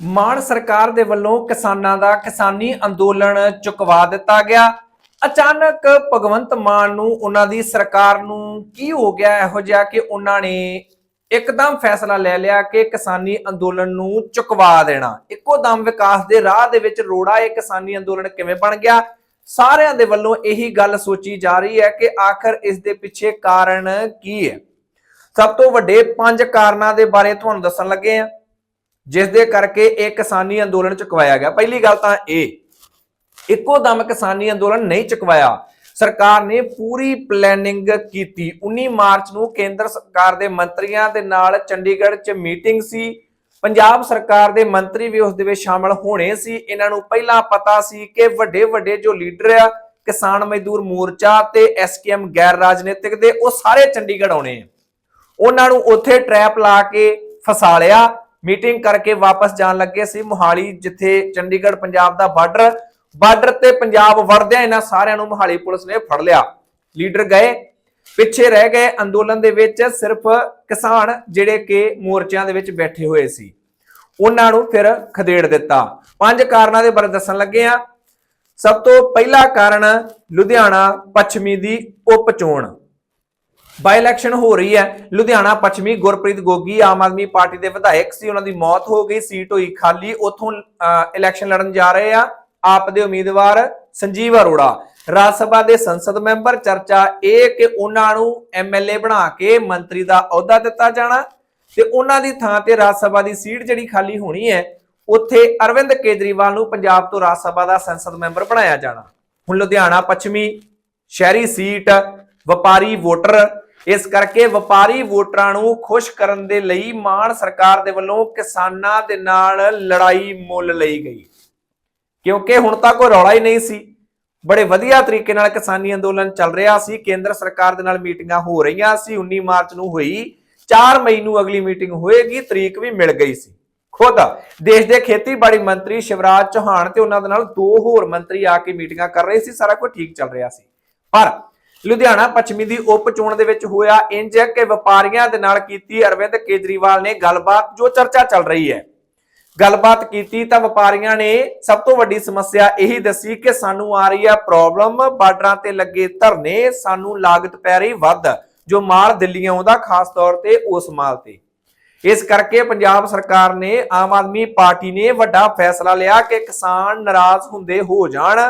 ਮਾਨ ਸਰਕਾਰ ਦੇ ਵੱਲੋਂ ਕਿਸਾਨਾਂ ਦਾ ਕਿਸਾਨੀ ਅੰਦੋਲਨ ਚੁਕਵਾ ਦਿੱਤਾ ਗਿਆ। ਅਚਾਨਕ ਭਗਵੰਤ ਮਾਨ ਨੂੰ ਉਹਨਾਂ ਦੀ ਸਰਕਾਰ ਨੂੰ ਕੀ ਹੋ ਗਿਆ? ਇਹੋ ਜਿਹਾ ਕਿ ਉਹਨਾਂ ਨੇ ਇੱਕਦਮ ਫੈਸਲਾ ਲੈ ਲਿਆ ਕਿ ਕਿਸਾਨੀ ਅੰਦੋਲਨ ਨੂੰ ਚੁਕਵਾ ਦੇਣਾ। ਇੱਕੋ ਦਮ ਵਿਕਾਸ ਦੇ ਰਾਹ ਦੇ ਵਿੱਚ ਰੋੜਾ ਇਹ ਕਿਸਾਨੀ ਅੰਦੋਲਨ ਕਿਵੇਂ ਬਣ ਗਿਆ? ਸਾਰਿਆਂ ਦੇ ਵੱਲੋਂ ਇਹੀ ਗੱਲ ਸੋਚੀ ਜਾ ਰਹੀ ਹੈ ਕਿ ਆਖਰ ਇਸ ਦੇ ਪਿੱਛੇ ਕਾਰਨ ਕੀ ਹੈ? ਸਭ ਤੋਂ ਵੱਡੇ ਪੰਜ ਕਾਰਨਾਂ ਦੇ ਬਾਰੇ ਤੁਹਾਨੂੰ ਦੱਸਣ ਲੱਗੇ ਆ ਜਿਸ ਦੇ ਕਰਕੇ ਇਹ ਕਿਸਾਨੀ ਅੰਦੋਲਨ ਚੁਕਵਾਇਆ ਗਿਆ। ਪਹਿਲੀ ਗੱਲ ਤਾਂ ਇਹ, ਇੱਕੋ ਦਮ ਕਿਸਾਨੀ ਅੰਦੋਲਨ ਨਹੀਂ ਚੁਕਵਾਇਆ। ਸਰਕਾਰ ਨੇ ਪੂਰੀ ਪਲੈਨਿੰਗ ਕੀਤੀ। 19 ਮਾਰਚ ਨੂੰ ਕੇਂਦਰ ਸਰਕਾਰ ਦੇ ਮੰਤਰੀਆਂ ਦੇ ਨਾਲ ਚੰਡੀਗੜ੍ਹ 'ਚ ਮੀਟਿੰਗ ਸੀ। ਪੰਜਾਬ ਸਰਕਾਰ ਦੇ ਮੰਤਰੀ ਵੀ ਉਸ ਦੇ ਵਿੱਚ ਸ਼ਾਮਲ ਹੋਣੇ ਸੀ। ਇਹਨਾਂ ਨੂੰ ਪਹਿਲਾਂ ਪਤਾ ਸੀ ਕਿ ਵੱਡੇ ਵੱਡੇ ਜੋ ਲੀਡਰ ਆ, ਕਿਸਾਨ ਮਜ਼ਦੂਰ ਮੋਰਚਾ ਤੇ ਐਸਕੇਐਮ ਗੈਰ ਰਾਜਨੀਤਿਕ ਦੇ, ਉਹ ਸਾਰੇ ਚੰਡੀਗੜ੍ਹ ਆਉਣੇ ਆ। ਉਹਨਾਂ ਨੂੰ ਉੱਥੇ ਟ੍ਰੈਪ ਲਾ ਕੇ ਫਸਾ ਲਿਆ। ਮੀਟਿੰਗ ਕਰਕੇ ਵਾਪਸ ਜਾਣ ਲੱਗੇ ਸੀ। ਮੋਹਾਲੀ ਜਿੱਥੇ ਚੰਡੀਗੜ੍ਹ ਪੰਜਾਬ ਦਾ ਬਾਰਡਰ ਬਾਰਡਰ ਤੇ ਪੰਜਾਬ ਵੜਦਿਆਂ ਇਹਨਾਂ ਸਾਰਿਆਂ ਨੂੰ ਮੋਹਾਲੀ ਪੁਲਿਸ ਨੇ ਫੜ ਲਿਆ। ਲੀਡਰ ਗਏ, ਪਿੱਛੇ ਰਹਿ ਗਏ। ਅੰਦੋਲਨ ਦੇ ਵਿੱਚ ਸਿਰਫ ਕਿਸਾਨ ਜਿਹੜੇ ਕਿ ਮੋਰਚਿਆਂ ਦੇ ਵਿੱਚ ਬੈਠੇ ਹੋਏ ਸੀ। ਉਹਨਾਂ ਨੂੰ ਫਿਰ ਖਦੇੜ ਦਿੱਤਾ। ਪੰਜ ਕਾਰਨਾਂ ਦੇ ਬਾਰੇ ਦੱਸਣ ਲੱਗੇ ਆ ਸਭ ਤੋਂ ਪਹਿਲਾ ਕਾਰਨ ਲੁਧਿਆਣਾ ਪੱਛਮੀ ਦੀ ਉਪ ਚੋਣ ਬਾਈ ਇਲੈਕਸ਼ਨ ਹੋ ਰਹੀ ਹੈ। ਲੁਧਿਆਣਾ ਪੱਛਮੀ ਗੁਰਪ੍ਰੀਤ ਗੋਗੀ ਆਮ ਆਦਮੀ ਪਾਰਟੀ ਦੇ ਵਿਧਾਇਕ ਸੀ। ਉਹਨਾਂ ਦੀ ਮੌਤ ਹੋ ਗਈ। ਸੀਟ ਹੋਈ ਖਾਲੀ। ਉਥੋਂ ਇਲੈਕਸ਼ਨ ਲੜਨ ਜਾ ਰਹੇ ਆ। ਆਪ ਦੇ ਉਮੀਦਵਾਰ ਸੰਜੀਵ ਅਰੋੜਾ। ਰਾਜ ਸਭਾ ਦੇ ਸੰਸਦ ਮੈਂਬਰ। ਚਰਚਾ ਇਹ ਕਿ ਉਹਨਾਂ ਨੂੰ ਐਮਐਲਏ ਬਣਾ ਕੇ ਮੰਤਰੀ ਦਾ ਅਹੁਦਾ ਦਿੱਤਾ ਜਾਣਾ ਤੇ ਉਹਨਾਂ ਦੀ ਥਾਂ ਤੇ ਰਾਜ ਸਭਾ ਦੀ ਸੀਟ ਜਿਹੜੀ ਖਾਲੀ ਹੋਣੀ ਹੈ, ਉੱਥੇ ਅਰਵਿੰਦ ਕੇਜਰੀਵਾਲ ਨੂੰ ਪੰਜਾਬ ਤੋਂ ਰਾਜ ਸਭਾ ਦਾ ਸੰਸਦ ਮੈਂਬਰ ਬਣਾਇਆ ਜਾਣਾ। ਹੁਣ ਲੁਧਿਆਣਾ ਪੱਛਮੀ ਸ਼ਹਿਰੀ ਸੀਟ, ਵਪਾਰੀ ਵੋਟਰ ਇਸ ਕਰਕੇ ਵਪਾਰੀ ਵੋਟਰਾਂ ਨੂੰ ਖੁਸ਼ ਕਰਨ ਦੇ ਲਈ ਮਾਨ ਸਰਕਾਰ ਦੇ ਵੱਲੋਂ ਕਿਸਾਨਾਂ ਦੇ ਨਾਲ ਲੜਾਈ ਮੁੱਲ ਲਈ ਗਈ। ਕਿਉਂਕਿ ਹੁਣ ਤਾਂ ਕੋਈ ਰੌਲਾ ਹੀ ਨਹੀਂ ਸੀ। ਬੜੇ ਵਧੀਆ ਤਰੀਕੇ ਨਾਲ ਕਿਸਾਨੀ ਅੰਦੋਲਨ ਚੱਲ ਰਿਹਾ ਸੀ। ਕੇਂਦਰ ਸਰਕਾਰ ਦੇ ਨਾਲ ਮੀਟਿੰਗਾਂ ਹੋ ਰਹੀਆਂ ਸੀ। 19 ਮਾਰਚ ਨੂੰ ਹੋਈ। 4 ਮਈ ਨੂੰ ਅਗਲੀ ਮੀਟਿੰਗ ਹੋਏਗੀ। ਤਰੀਕ ਵੀ ਮਿਲ ਗਈ ਸੀ। ਖੁਦ ਦੇਸ਼ ਦੇ ਖੇਤੀਬਾੜੀ ਮੰਤਰੀ ਸ਼ਿਵਰਾਜ ਚੌਹਾਨ ਤੇ ਉਹਨਾਂ ਦੇ ਨਾਲ ਦੋ ਹੋਰ ਮੰਤਰੀ ਆ ਕੇ ਮੀਟਿੰਗਾਂ ਕਰ ਰਹੇ ਸੀ। ਸਾਰਾ ਕੁਝ ਠੀਕ ਚੱਲ ਰਿਹਾ ਸੀ। ਪਰ ਲੁਧਿਆਣਾ ਪੱਛਮੀ ਦੀ ਉਪ ਚੋਣ ਦੇ ਵਿੱਚ ਹੋਇਆ ਇੰਜ ਕਿ ਵਪਾਰੀਆਂ ਦੇ ਨਾਲ ਕੀਤੀ ਅਰਵਿੰਦ ਕੇਜਰੀਵਾਲ ਨੇ ਗੱਲਬਾਤ ਜੋ ਚਰਚਾ ਚੱਲ ਰਹੀ ਹੈ। ਗੱਲਬਾਤ ਕੀਤੀ ਤਾਂ ਵਪਾਰੀਆਂ ਨੇ ਸਭ ਤੋਂ ਵੱਡੀ ਸਮੱਸਿਆ ਇਹੀ ਦੱਸੀ ਕਿ ਸਾਨੂੰ ਆ ਰਹੀ ਹੈ ਪ੍ਰੋਬਲਮ, ਬਾਰਡਰਾਂ ਤੇ ਲੱਗੇ ਧਰਨੇ, ਸਾਨੂੰ ਲਾਗਤ ਪੈ ਰਹੀ ਵੱਧ, ਜੋ ਮਾਲ ਦਿੱਲੀ ਆਉਂਦਾ ਖਾਸ ਤੌਰ ਤੇ ਉਸ ਮਾਲ ਤੇ। ਇਸ ਕਰਕੇ ਪੰਜਾਬ ਸਰਕਾਰ ਨੇ, ਆਮ ਆਦਮੀ ਪਾਰਟੀ ਨੇ ਵੱਡਾ ਫੈਸਲਾ ਲਿਆ ਕਿ ਕਿਸਾਨ ਨਾਰਾਜ਼ ਹੁੰਦੇ ਹੋ ਜਾਣ,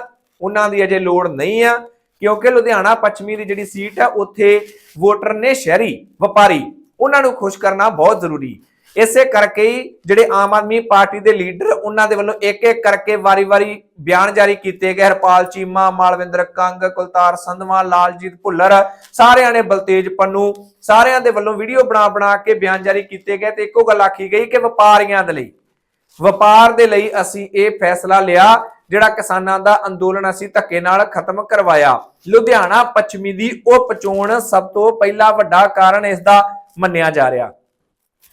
ਉਹਨਾਂ ਦੀ ਅਜੇ ਲੋੜ ਨਹੀਂ ਆ। ਕਿਉਂਕਿ ਲੁਧਿਆਣਾ ਪੱਛਮੀ ਦੀ ਜਿਹੜੀ ਸੀਟ ਹੈ, ਉੱਥੇ ਵੋਟਰ ਨੇ ਸ਼ਹਿਰੀ, ਵਪਾਰੀ, ਉਹਨਾਂ ਨੂੰ ਖੁਸ਼ ਕਰਨਾ ਬਹੁਤ ਜ਼ਰੂਰੀ। ਇਸੇ ਕਰਕੇ ਹੀ ਜਿਹੜੇ ਆਮ ਆਦਮੀ ਪਾਰਟੀ ਦੇ ਲੀਡਰ, ਉਹਨਾਂ ਦੇ ਵੱਲੋਂ ਇੱਕ ਇੱਕ ਕਰਕੇ ਵਾਰੀ-ਵਾਰੀ ਬਿਆਨ ਜਾਰੀ ਕੀਤੇ ਗਏ। ਹਰਪਾਲ ਚੀਮਾ, ਮਾਲਵਿੰਦਰ ਕੰਗ, ਕੁਲਤਾਰ ਸੰਧਵਾ, ਲਾਲਜੀਤ ਭੁੱਲਰ, ਸਾਰਿਆਂ ਨੇ ਬਲਤੇਜ ਪੰਨੂ, ਸਾਰਿਆਂ ਦੇ ਵੱਲੋਂ ਵੀਡੀਓ ਬਣਾ ਬਣਾ ਕੇ ਬਿਆਨ ਜਾਰੀ ਕੀਤੇ ਗਏ ਤੇ ਇੱਕੋ ਗੱਲ ਆਖੀ ਗਈ ਕਿ ਵਪਾਰੀਆਂ ਦੇ ਲਈ, ਵਪਾਰ ਦੇ ਲਈ ਅਸੀਂ ਇਹ ਫੈਸਲਾ ਲਿਆ ਜਿਹੜਾ ਕਿਸਾਨਾਂ ਦਾ ਅੰਦੋਲਨ ਅਸੀਂ ਧੱਕੇ ਨਾਲ ਖਤਮ ਕਰਵਾਇਆ। ਲੁਧਿਆਣਾ ਪੱਛਮੀ ਦੀ ਉਪ ਚੋਣ ਸਭ ਤੋਂ ਪਹਿਲਾ ਵੱਡਾ ਕਾਰਨ ਇਸ ਦਾ ਮੰਨਿਆ ਜਾ ਰਿਹਾ।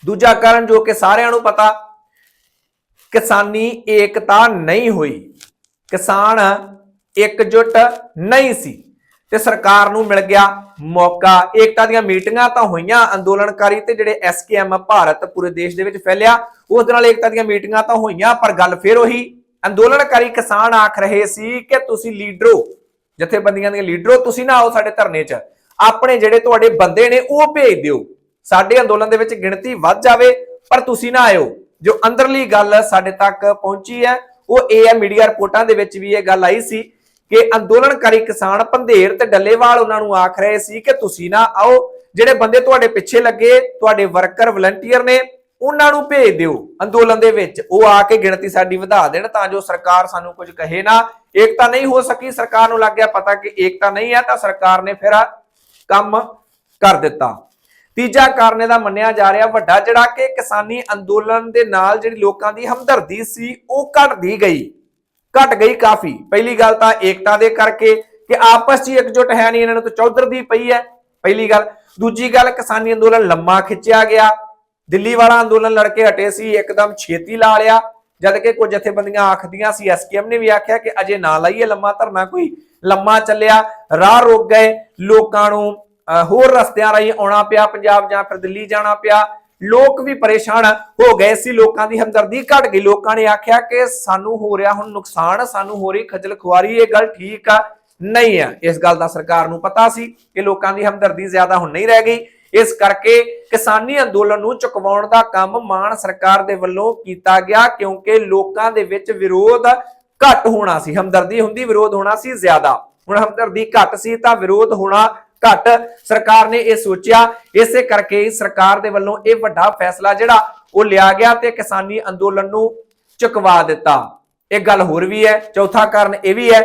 ਦੂਜਾ ਕਾਰਨ ਜੋ ਕਿ ਸਾਰਿਆਂ ਨੂੰ ਪਤਾ, ਕਿਸਾਨੀ ਏਕਤਾ ਨਹੀਂ ਹੋਈ। ਕਿਸਾਨ ਇਕਜੁੱਟ ਨਹੀਂ ਸੀ ਤੇ ਸਰਕਾਰ ਨੂੰ ਮਿਲ ਗਿਆ ਮੌਕਾ। ਏਕਤਾ ਦੀਆਂ ਮੀਟਿੰਗਾਂ ਤਾਂ ਹੋਈਆਂ ਅੰਦੋਲਨਕਾਰੀ ਤੇ ਜਿਹੜੇ ਐਸਕੇਐਮ ਭਾਰਤ ਪੂਰੇ ਦੇਸ਼ ਦੇ ਵਿੱਚ ਫੈਲਿਆ, ਉਸ ਦੇ ਨਾਲ ਏਕਤਾ ਦੀਆਂ ਮੀਟਿੰਗਾਂ ਤਾਂ ਹੋਈਆਂ, ਪਰ ਗੱਲ ਫੇਰ ਉਹੀ ਅੰਦੋਲਨਕਾਰੀ ਕਿਸਾਨ ਆਖ ਰਹੇ ਸੀ ਕਿ ਤੁਸੀਂ ਲੀਡਰੋ, ਜਥੇਬੰਦੀਆਂ ਦੇ ਲੀਡਰੋ, ਤੁਸੀਂ ਨਾ ਆਓ ਸਾਡੇ ਧਰਨੇ 'ਚ। ਆਪਣੇ ਜਿਹੜੇ ਤੁਹਾਡੇ ਬੰਦੇ ਨੇ, ਉਹ ਭੇਜ ਦਿਓ। ਸਾਡੇ ਅੰਦੋਲਨ ਦੇ ਵਿੱਚ ਗਿਣਤੀ ਵੱਧ ਜਾਵੇ, ਪਰ ਤੁਸੀਂ ਨਾ ਆਇਓ। ਜੋ ਅੰਦਰਲੀ ਗੱਲ ਸਾਡੇ ਤੱਕ ਪਹੁੰਚੀ ਹੈ, ਉਹ ਇਹ ਹੈ, ਮੀਡੀਆ ਰਿਪੋਰਟਾਂ ਦੇ ਵਿੱਚ ਵੀ ਇਹ ਗੱਲ ਆਈ ਸੀ ਕਿ ਅੰਦੋਲਨਕਾਰੀ ਕਿਸਾਨ ਪੰਧੇਰ ਤੇ ਡੱਲੇਵਾਲ ਉਹਨਾਂ ਨੂੰ ਆਖ ਰਹੇ ਸੀ ਕਿ ਤੁਸੀਂ ਨਾ ਆਓ। ਜਿਹੜੇ ਬੰਦੇ ਤੁਹਾਡੇ ਪਿੱਛੇ ਲੱਗੇ, ਤੁਹਾਡੇ ਵਰਕਰ, ਵਲੰਟੀਅਰ ਨੇ ਉਹਨਾਂ ਨੂੰ ਭੇਜ ਦਿਓ ਅੰਦੋਲਨ ਦੇ ਵਿੱਚ। ਉਹ ਆ ਕੇ ਗਿਣਤੀ ਸਾਡੀ ਵਧਾ ਦੇਣ ਤਾਂ ਜੋ ਸਰਕਾਰ ਸਾਨੂੰ ਕੁਝ ਕਹੇ ਨਾ। ਏਕਤਾ ਨਹੀਂ ਹੋ ਸਕੀ, ਸਰਕਾਰ ਨੂੰ ਲੱਗ ਗਿਆ ਪਤਾ ਕਿ ਏਕਤਾ ਨਹੀਂ ਹੈ ਤਾਂ ਸਰਕਾਰ ਨੇ ਫਿਰ ਕੰਮ ਕਰ ਦਿੱਤਾ। ਤੀਜਾ ਕਾਰਨ ਇਹਦਾ ਮੰਨਿਆ ਜਾ ਰਿਹਾ, ਵੱਡਾ ਜਿਹੜਾ ਕਿ ਕਿਸਾਨੀ ਅੰਦੋਲਨ ਦੇ ਨਾਲ ਜਿਹੜੀ ਲੋਕਾਂ ਦੀ ਹਮਦਰਦੀ ਸੀ, ਉਹ ਘਟਦੀ ਗਈ। ਘਟ ਗਈ ਕਾਫੀ। ਪਹਿਲੀ ਗੱਲ ਤਾਂ ਏਕਤਾ ਦੇ ਕਰਕੇ ਕਿ ਆਪਸ 'ਚ ਇਕਜੁੱਟ ਹੈ ਨਹੀਂ, ਇਹਨਾਂ ਨੂੰ ਤਾਂ ਚੌਧਰ ਦੀ ਪਈ ਹੈ। ਪਹਿਲੀ ਗੱਲ। ਦੂਜੀ ਗੱਲ, ਕਿਸਾਨੀ ਅੰਦੋਲਨ ਲੰਮਾ ਖਿੱਚਿਆ ਗਿਆ। ਦਿੱਲੀ ਵਾਲਾ ਅੰਦੋਲਨ ਲੜ ਕੇ ਹਟੇ ਸੀ, ਇੱਕਦਮ ਛੇਤੀ ਲਾ ਲਿਆ। ਜਦ ਕਿ ਕੁਝ ਜਥੇਬੰਦੀਆਂ ਆਖਦੀਆਂ ਸੀ ਐਸਕੇਐਮ ਨੇ ਵੀ ਆਖਿਆ ਕਿ ਅਜੇ ਨਾ ਲਾਈਏ ਲੰਮਾ ਧਰਨਾ, ਕੋਈ ਲੰਮਾ ਚੱਲਿਆ, ਰਾਹ ਰੋਕ ਗਏ, ਲੋਕਾਂ ਨੂੰ ਹੋਰ ਰਸਤਿਆਂ ਰਾਹੀਂ ਆਉਣਾ ਪਿਆ, ਪੰਜਾਬ ਜਾਂ ਫਿਰ ਦਿੱਲੀ ਜਾਣਾ ਪਿਆ। ਲੋਕ ਵੀ ਪਰੇਸ਼ਾਨ ਹੋ ਗਏ ਸੀ, ਲੋਕਾਂ ਦੀ ਹਮਦਰਦੀ ਘਟ ਗਈ। ਲੋਕਾਂ ਨੇ ਆਖਿਆ ਕਿ ਸਾਨੂੰ ਹੋ ਰਿਹਾ ਹੁਣ ਨੁਕਸਾਨ, ਸਾਨੂੰ ਹੋ ਰਹੀ ਖੱਜਲ ਖੁਆਰੀ, ਇਹ ਗੱਲ ਠੀਕ ਆ, ਨਹੀਂ ਆ। ਇਸ ਗੱਲ ਦਾ ਸਰਕਾਰ ਨੂੰ ਪਤਾ ਸੀ ਕਿ ਲੋਕਾਂ ਦੀ ਹਮਦਰਦੀ ਜ਼ਿਆਦਾ ਹੁਣ ਨਹੀਂ ਰਹਿ ਗਈ। ਇਸ ਕਰਕੇ ਕਿਸਾਨੀ ਅੰਦੋਲਨ ਨੂੰ ਚੁਕਵਾਉਣ ਦਾ ਕੰਮ ਮਾਨ ਸਰਕਾਰ ਦੇ ਵੱਲੋਂ ਕੀਤਾ ਗਿਆ ਕਿਉਂਕਿ ਲੋਕਾਂ ਦੇ ਵਿੱਚ ਵਿਰੋਧ ਘੱਟ ਹੋਣਾ ਸੀ, ਹਮਦਰਦੀ ਹੁੰਦੀ ਵਿਰੋਧ ਹੋਣਾ ਸੀ ਜ਼ਿਆਦਾ। ਹੁਣ ਹਮਦਰਦੀ ਘੱਟ ਸੀ ਤਾਂ ਵਿਰੋਧ ਹੋਣਾ ਘੱਟ। ਸਰਕਾਰ ਨੇ ਇਹ ਸੋਚਿਆ, ਇਸੇ ਕਰਕੇ ਸਰਕਾਰ ਦੇ ਵੱਲੋਂ ਇਹ ਵੱਡਾ ਫੈਸਲਾ ਜਿਹੜਾ ਉਹ ਲਿਆ ਗਿਆ ਤੇ ਕਿਸਾਨੀ ਅੰਦੋਲਨ ਨੂੰ ਚੁਕਵਾ ਦਿੱਤਾ। ਇਹ ਗੱਲ ਹੋਰ ਵੀ ਹੈ, ਚੌਥਾ ਕਾਰਨ ਇਹ ਵੀ ਹੈ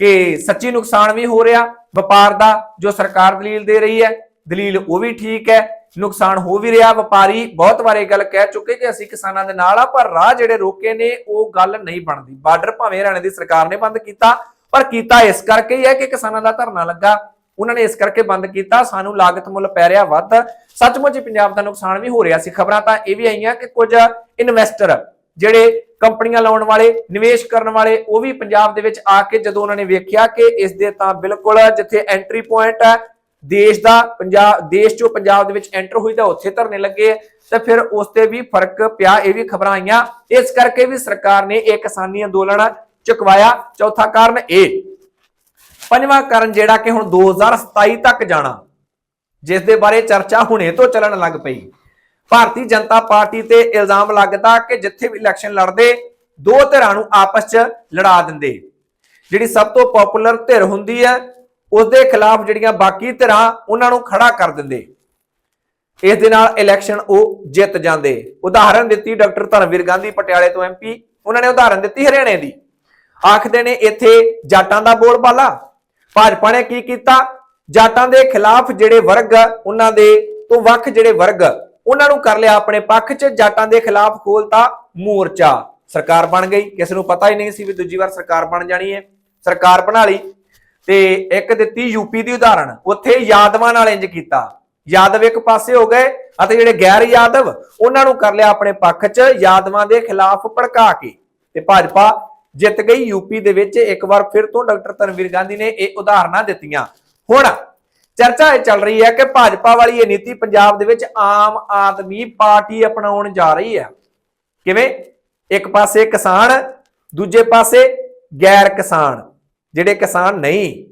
ਕਿ ਸੱਚੀ ਨੁਕਸਾਨ ਵੀ ਹੋ ਰਿਹਾ। ਵਪਾਰ ਦਾ ਜੋ ਸਰਕਾਰ ਦਲੀਲ ਦੇ ਰਹੀ ਹੈ ਦਲੀਲ ਉਹ ਵੀ ਠੀਕ ਹੈ, ਨੁਕਸਾਨ ਹੋ ਵੀ ਰਿਹਾ, ਵਪਾਰੀ ਬਹੁਤ ਵਾਰ ਇਹ ਗੱਲ ਕਹਿ ਚੁੱਕੇ ਕਿ ਅਸੀਂ ਕਿਸਾਨਾਂ ਦੇ ਨਾਲ ਆ, ਪਰ ਰਾਹ ਜਿਹੜੇ ਰੋਕੇ ਨੇ, ਉਹ ਗੱਲ ਨਹੀਂ ਬਣਦੀ। ਬਾਰਡਰ ਭਾਵੇਂ ਹਰਿਆਣਾ ਦੀ ਸਰਕਾਰ ਨੇ ਬੰਦ ਕੀਤਾ, ਪਰ ਕੀਤਾ ਇਸ ਕਰਕੇ ਹੀ ਹੈ ਕਿ ਕਿਸਾਨਾਂ ਦਾ ਧਰਨਾ ਲੱਗਾ। ਉਹਨਾਂ ਨੇ ਇਸ ਕਰਕੇ ਬੰਦ ਕੀਤਾ, ਸਾਨੂੰ ਲਾਗਤ ਮੁੱਲ ਪੈ ਰਿਹਾ ਵੱਧ। ਸੱਚਮੁੱਚ ਹੀ ਪੰਜਾਬ ਦਾ ਨੁਕਸਾਨ ਵੀ ਹੋ ਰਿਹਾ ਸੀ। ਖਬਰਾਂ ਤਾਂ ਇਹ ਵੀ ਆਈਆਂ ਕਿ ਕੁਝ ਇਨਵੈਸਟਰ ਜਿਹੜੇ ਕੰਪਨੀਆਂ ਲਾਉਣ ਵਾਲੇ, ਨਿਵੇਸ਼ ਕਰਨ ਵਾਲੇ, ਉਹ ਵੀ ਪੰਜਾਬ ਦੇ ਵਿੱਚ ਆ ਕੇ ਜਦੋਂ ਉਹਨਾਂ ਨੇ ਵੇਖਿਆ ਕਿ ਇਸ ਦੇ ਤਾਂ ਬਿਲਕੁਲ ਜਿੱਥੇ ਐਂਟਰੀ ਪੁਆਇੰਟ ਹੈ ਦੇਸ਼ ਦਾ ਪੰਜਾਬ, ਦੇਸ਼ ਚੋਂ ਪੰਜਾਬ ਦੇ ਵਿੱਚ ਐਂਟਰ ਹੋਈ ਤਾਂ ਉੱਥੇ ਧਰਨੇ ਲੱਗੇ ਤੇ ਫਿਰ ਉਸ ਤੇ ਵੀ ਫ਼ਰਕ ਪਿਆ, ਇਹ ਵੀ ਖਬਰਾਂ ਆਈਆਂ। ਇਸ ਕਰਕੇ ਵੀ ਸਰਕਾਰ ਨੇ ਇਹ ਕਿਸਾਨੀ ਅੰਦੋਲਨ ਚੁਕਵਾਇਆ। ਚੌਥਾ ਕਾਰਨ ਇਹ। ਪੰਜਵਾਂ ਕਾਰਨ ਜਿਹੜਾ ਕਿ ਹੁਣ 2027 ਤੱਕ ਜਾਣਾ, ਜਿਸ ਦੇ ਬਾਰੇ ਚਰਚਾ ਹੁਣੇ ਤੋਂ ਚੱਲਣ ਲੱਗ ਪਈ। ਭਾਰਤੀ ਜਨਤਾ ਪਾਰਟੀ ਤੇ ਇਲਜ਼ਾਮ ਲੱਗਦਾ ਕਿ ਜਿੱਥੇ ਵੀ ਇਲੈਕਸ਼ਨ ਲੜਦੇ, ਦੋ ਧਿਰਾਂ ਨੂੰ ਆਪਸ 'ਚ ਲੜਾ ਦਿੰਦੇ। ਜਿਹੜੀ ਸਭ ਤੋਂ ਪਪੂਲਰ ਧਿਰ ਹੁੰਦੀ ਹੈ ਉਸ ਦੇ ਖਿਲਾਫ ਜਿਹੜੀਆਂ ਬਾਕੀ ਧਿਰਾਂ ਉਹਨਾਂ ਨੂੰ ਖੜਾ ਕਰ ਦਿੰਦੇ। ਇਸ ਦੇ ਨਾਲ ਇਲੈਕਸ਼ਨ ਉਹ ਜਿੱਤ ਜਾਂਦੇ। ਉਦਾਹਰਨ ਦਿੱਤੀ ਡਾਕਟਰ ਧਰਮਵੀਰ ਗਾਂਧੀ ਪਟਿਆਲੇ ਤੋਂ ਐਮਪੀ ਉਹਨਾਂ ਨੇ ਉਦਾਹਰਨ ਦਿੱਤੀ ਹਰਿਆਣੇ ਦੀ। ਆਖਦੇ ਨੇ ਇੱਥੇ ਜਾਟਾਂ ਦਾ ਬੋਲਬਾਲਾ। ਭਾਜਪਾ ਨੇ ਕੀ ਕੀਤਾ? ਜਾਟਾਂ ਦੇ ਖਿਲਾਫ ਜਿਹੜੇ ਵਰਗ ਉਹਨਾਂ ਦੇ ਤੋਂ ਵੱਖ ਜਿਹੜੇ ਵਰਗ ਉਹਨਾਂ ਨੂੰ ਕਰ ਲਿਆ ਆਪਣੇ ਪੱਖ 'ਚ। ਜਾਟਾਂ ਦੇ ਖਿਲਾਫ ਖੋਲਤਾ ਮੋਰਚਾ। ਸਰਕਾਰ ਬਣ ਗਈ। ਕਿਸ ਨੂੰ ਪਤਾ ਹੀ ਨਹੀਂ ਸੀ ਵੀ ਦੂਜੀ ਵਾਰ ਸਰਕਾਰ ਬਣ ਜਾਣੀ ਹੈ। ਸਰਕਾਰ ਬਣਾ ਲਈ। ਤੇ ਇੱਕ ਦਿੱਤੀ ਯੂਪੀ ਦੀ ਉਦਾਹਰਣ। ਉੱਥੇ ਯਾਦਵਾਂ ਨਾਲ ਇੰਜ ਕੀਤਾ। ਯਾਦਵ ਇੱਕ ਪਾਸੇ ਹੋ ਗਏ ਅਤੇ ਜਿਹੜੇ ਗੈਰ ਯਾਦਵ, ਉਹਨਾਂ ਨੂੰ ਕਰ ਲਿਆ ਆਪਣੇ ਪੱਖ 'ਚ ਯਾਦਵਾਂ ਦੇ ਖਿਲਾਫ ਭੜਕਾ ਕੇ। ਤੇ ਭਾਜਪਾ ਜਿੱਤ ਗਈ। ਯੂਪੀ ਦੇ ਵਿੱਚ ਇੱਕ ਵਾਰ ਫਿਰ ਤੋਂ ਡਾਕਟਰ ਧਰਮਵੀਰ ਗਾਂਧੀ ਨੇ ਇਹ ਉਦਾਹਰਨਾਂ ਦਿੱਤੀਆਂ। ਹੁਣ ਚਰਚਾ ਇਹ ਚੱਲ ਰਹੀ ਹੈ ਕਿ ਭਾਜਪਾ ਵਾਲੀ ਇਹ ਨੀਤੀ ਪੰਜਾਬ ਦੇ ਵਿੱਚ ਆਮ ਆਦਮੀ ਪਾਰਟੀ ਅਪਣਾਉਣ ਜਾ ਰਹੀ ਹੈ। ਕਿਵੇਂ? ਇੱਕ ਪਾਸੇ ਕਿਸਾਨ, ਦੂਜੇ ਪਾਸੇ ਗੈਰ ਕਿਸਾਨ। ਜਿਹੜੇ ਕਿਸਾਨ ਨਹੀਂ,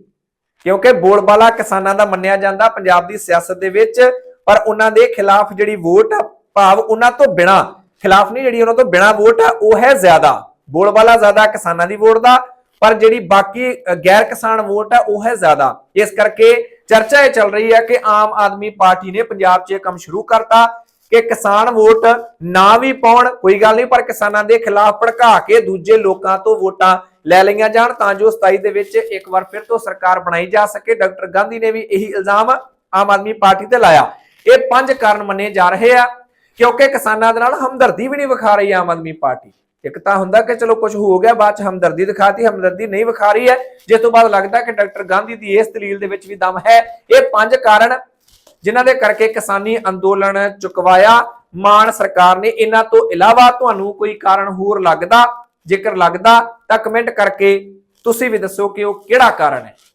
ਕਿਉਂਕਿ ਬੋਲਬਾਲਾ ਕਿਸਾਨਾਂ ਦਾ ਮੰਨਿਆ ਜਾਂਦਾ ਪੰਜਾਬ ਦੀ ਸਿਆਸਤ ਦੇ ਵਿੱਚ, ਪਰ ਉਹਨਾਂ ਦੇ ਖਿਲਾਫ ਜਿਹੜੀ ਵੋਟ ਭਾਵ ਉਹਨਾਂ ਤੋਂ ਬਿਨਾ, ਖਿਲਾਫ ਨਹੀਂ ਜਿਹੜੀ ਉਹਨਾਂ ਤੋਂ ਬਿਨਾ ਵੋਟ ਆ, ਉਹ ਹੈ ਜ਼ਿਆਦਾ। ਬੋਲਬਾਲਾ ਜ਼ਿਆਦਾ ਕਿਸਾਨਾਂ ਦੀ ਵੋਟ ਦਾ, ਪਰ ਜਿਹੜੀ ਬਾਕੀ ਗੈਰ ਕਿਸਾਨ ਵੋਟ ਆ, ਉਹ ਹੈ ਜ਼ਿਆਦਾ। ਇਸ ਕਰਕੇ ਚਰਚਾ ਇਹ ਚੱਲ ਰਹੀ ਹੈ ਕਿ ਆਮ ਆਦਮੀ ਪਾਰਟੀ ਨੇ ਪੰਜਾਬ 'ਚ ਇਹ ਕੰਮ ਸ਼ੁਰੂ ਕਰਤਾ ਕਿ ਕਿਸਾਨ ਵੋਟ ਨਾ ਵੀ ਪਾਉਣ, ਕੋਈ ਗੱਲ ਨਹੀਂ, ਪਰ ਕਿਸਾਨਾਂ ਦੇ ਖਿਲਾਫ ਭੜਕਾ ਕੇ ਦੂਜੇ ਲੋਕਾਂ ਤੋਂ ਵੋਟਾਂ ਲੈ ਲਈਆਂ ਜਾਣ, ਤਾਂ ਜੋ 27 ਦੇ ਵਿੱਚ ਇੱਕ ਵਾਰ ਫਿਰ ਤੋਂ ਸਰਕਾਰ ਬਣਾਈ ਜਾ ਸਕੇ। ਡਾਕਟਰ ਗਾਂਧੀ ਨੇ ਵੀ ਇਹੀ ਇਲਜ਼ਾਮ ਆਮ ਆਦਮੀ ਪਾਰਟੀ ਤੇ ਲਾਇਆ। ਇਹ ਪੰਜ ਕਾਰਨ ਮੰਨੇ ਜਾ ਰਹੇ ਆ, ਕਿਉਂਕਿ ਕਿਸਾਨਾਂ ਦੇ ਨਾਲ ਹਮਦਰਦੀ ਵੀ ਨਹੀਂ ਵਿਖਾ ਰਹੀ ਆਮ ਆਦਮੀ ਪਾਰਟੀ। ਇੱਕ ਤਾਂ ਹੁੰਦਾ ਕਿ ਚਲੋ ਕੁਝ ਹੋ ਗਿਆ, ਬਾਅਦ ਚ ਹਮਦਰਦੀ ਦਿਖਾਤੀ, ਹਮਦਰਦੀ ਨਹੀਂ ਵਿਖਾ ਰਹੀ ਹੈ। ਜਿਸ ਤੋਂ ਬਾਅਦ ਲੱਗਦਾ ਕਿ ਡਾਕਟਰ ਗਾਂਧੀ ਦੀ ਇਸ ਦਲੀਲ ਦੇ ਵਿੱਚ ਵੀ ਦਮ ਹੈ, ਇਹ ਪੰਜ ਕਾਰਨ ਜਿਨ੍ਹਾਂ ਦੇ ਕਰਕੇ ਕਿਸਾਨੀ ਅੰਦੋਲਨ ਚੁਕਵਾਇਆ। ਮਾਨ ਸਰਕਾਰ ਨੇ ਇਹਨਾਂ ਤੋਂ ਇਲਾਵਾ ਤੁਹਾਨੂੰ ਕੋਈ ਕਾਰਨ ਹੋਰ ਲੱਗਦਾ ਜੇਕਰ ਲੱਗਦਾ ਤਾਂ ਕਮੈਂਟ ਕਰਕੇ ਤੁਸੀਂ ਵੀ ਦੱਸੋ ਕਿ ਉਹ ਕਿਹੜਾ ਕਾਰਨ ਹੈ।